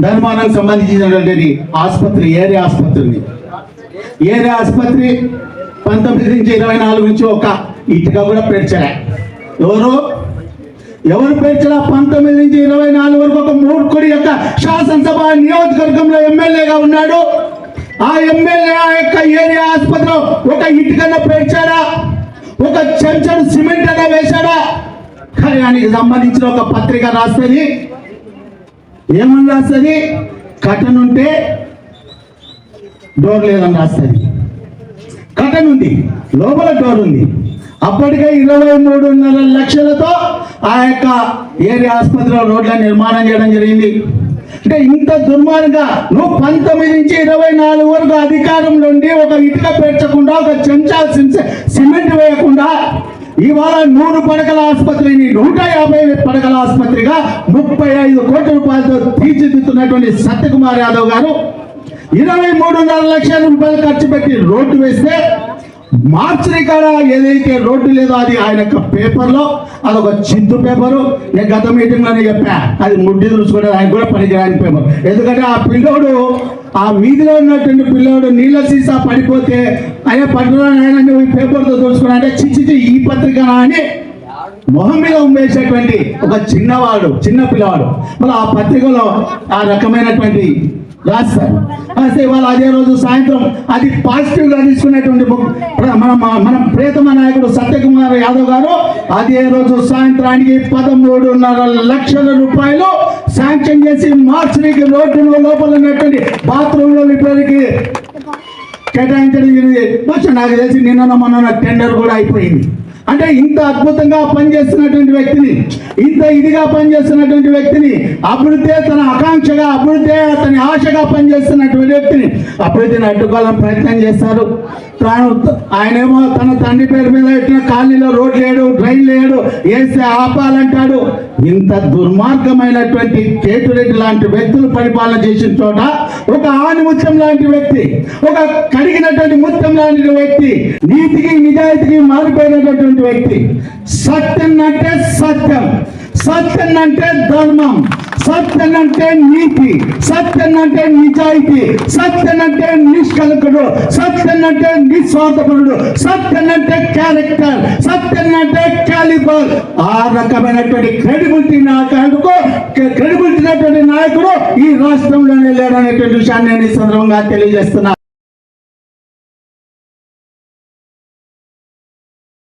ధర్మానానికి సంబంధించినటువంటి ఆసుపత్రి ఏరియా ఆసుపత్రి ఏరే ఏరియా ఆసుపత్రి పంతొమ్మిది నుంచి ఇరవై నాలుగు నుంచి ఒక ఇటుక కూడా పేర్చలే. ఎవరు? ఎవరు పేర్చలా? పంతొమ్మిది నుంచి ఇరవై నాలుగు వరకు ఒక మూర్ఖుడి యొక్క శాసనసభ నియోజకవర్గంలో ఎమ్మెల్యేగా ఉన్నాడు. ఆ ఎమ్మెల్యే ఆ యొక్క ఏరియా ఆసుపత్రిలో ఒక ఇటుకన్న పేర్చాడా? ఒక చెంచడు సిమెంట్ అన్న వేశాడా? కానీ దానికి సంబంధించిన ఒక పత్రిక రాస్తుంది ఏమని రాస్తుంది కటన్ ఉంటే డోర్ లేదని రాస్తుంది. కటన్ ఉంది లోపల డోర్ ఉంది. అప్పటికే ఇరవై మూడున్నర లక్షలతో ఆ యొక్క ఏరియా ఆసుపత్రిలో రోడ్ల నిర్మాణం చేయడం జరిగింది. అంటే ఇంత దుర్మార్గంగా నువ్వు పంతొమ్మిది నుంచి ఇరవై నాలుగు వరకు అధికారంలో ఉండి ఒక ఇటుక పేర్చకుండా ఒక చెంచా సిమెంట్ వేయకుండా ఇవాళ నూరు పడకల ఆసుపత్రిని నూట యాభై పడకల ఆసుపత్రిగా ముప్పై ఐదు కోట్ల రూపాయలతో తీర్చిదిద్దుతున్నటువంటి సత్యకుమార్ యాదవ్ గారు ఇరవై మూడున్నర లక్షల రూపాయలు ఖర్చు పెట్టి రోడ్డు వేస్తే మార్చి కాడ ఏదైతే రోడ్డు లేదో అది ఆయన యొక్క పేపర్లో అదొక చింతు పేపరు. నేను గత మీటింగ్లోనే చెప్పా అది ముడ్డి చూసుకునేది ఆయన కూడా పనికిరాని పేపర్. ఎందుకంటే ఆ పిల్లోడు ఆ వీధిలో ఉన్నటువంటి పిల్లోడు నీళ్ళ సీసా పడిపోతే ఆయన పట్టుకున్నా ఆయన నువ్వు ఈ పేపర్తో చూసుకున్నా అంటే చిచ్చి ఈ పత్రికనా అని మొహం మీద ఉమ్మేసేటువంటి ఒక చిన్నవాడు చిన్న పిల్లవాడు. మళ్ళీ ఆ పత్రికలో ఆ రకమైనటువంటి రాస్తారు రాస్తే ఇవాళ అదే రోజు సాయంత్రం అది పాజిటివ్గా తీసుకునేటువంటి మన మన- ప్రేతమ ప్రియతమ నాయకుడు సత్యకుమార్ యాదవ్ గారు అదే రోజు సాయంత్రానికి పదమూడున్నర లక్షల రూపాయలు శాంక్షన్ చేసి మార్చికి రోడ్డు లోపల ఉన్నటువంటి బాత్రూమ్లో రిపేర్కి కేటాయించడం జరిగింది. నాకు తెలిసి నిన్న మొన్న టెండర్ కూడా అయిపోయింది. అంటే ఇంత అద్భుతంగా పనిచేస్తున్నటువంటి వ్యక్తిని ఇంత ఇదిగా పనిచేస్తున్నటువంటి వ్యక్తిని అభివృద్ధి తన ఆకాంక్షగా అభివృద్ధి అతని ఆశగా పనిచేస్తున్నటువంటి వ్యక్తిని అభివృద్ధిని అడ్డుకోవాలని ప్రయత్నం చేస్తారు తాను ఆయనేమో తన తండ్రి పేరు మీద పెట్టిన కాలనీలో రోడ్ లేడు డ్రైన్ లేడు వేస్తే ఆపాలంటాడు. ఇంత దుర్మార్గమైనటువంటి కేతురెడ్డి లాంటి వ్యక్తులు పరిపాలన చేసిన చోట ఒక ఆనిముత్యం లాంటి వ్యక్తి ఒక కడిగినటువంటి ముత్యం లాంటి వ్యక్తి నీతికి నిజాయితీకి మారిపోయినటువంటి ఉన్నటువంటి వ్యక్తి. సత్యం అంటే సత్యం సత్యం అంటే ధర్మం సత్యం అంటే నీతి సత్యం అంటే నిజాయితీ సత్యం అంటే నిష్కలకుడు సత్యం అంటే నిస్వార్థపరుడు సత్యం అంటే క్యారెక్టర్ సత్యం అంటే క్యాలిబర్. ఆ రకమైనటువంటి క్రెడిబిలిటీ నాయకుడు క్రెడిబిలిటీ నాయకుడు ఈ రాష్ట్రంలోనే లేడనేటువంటి విషయాన్ని నేను ఈ సందర్భంగా తెలియజేస్తున్నా.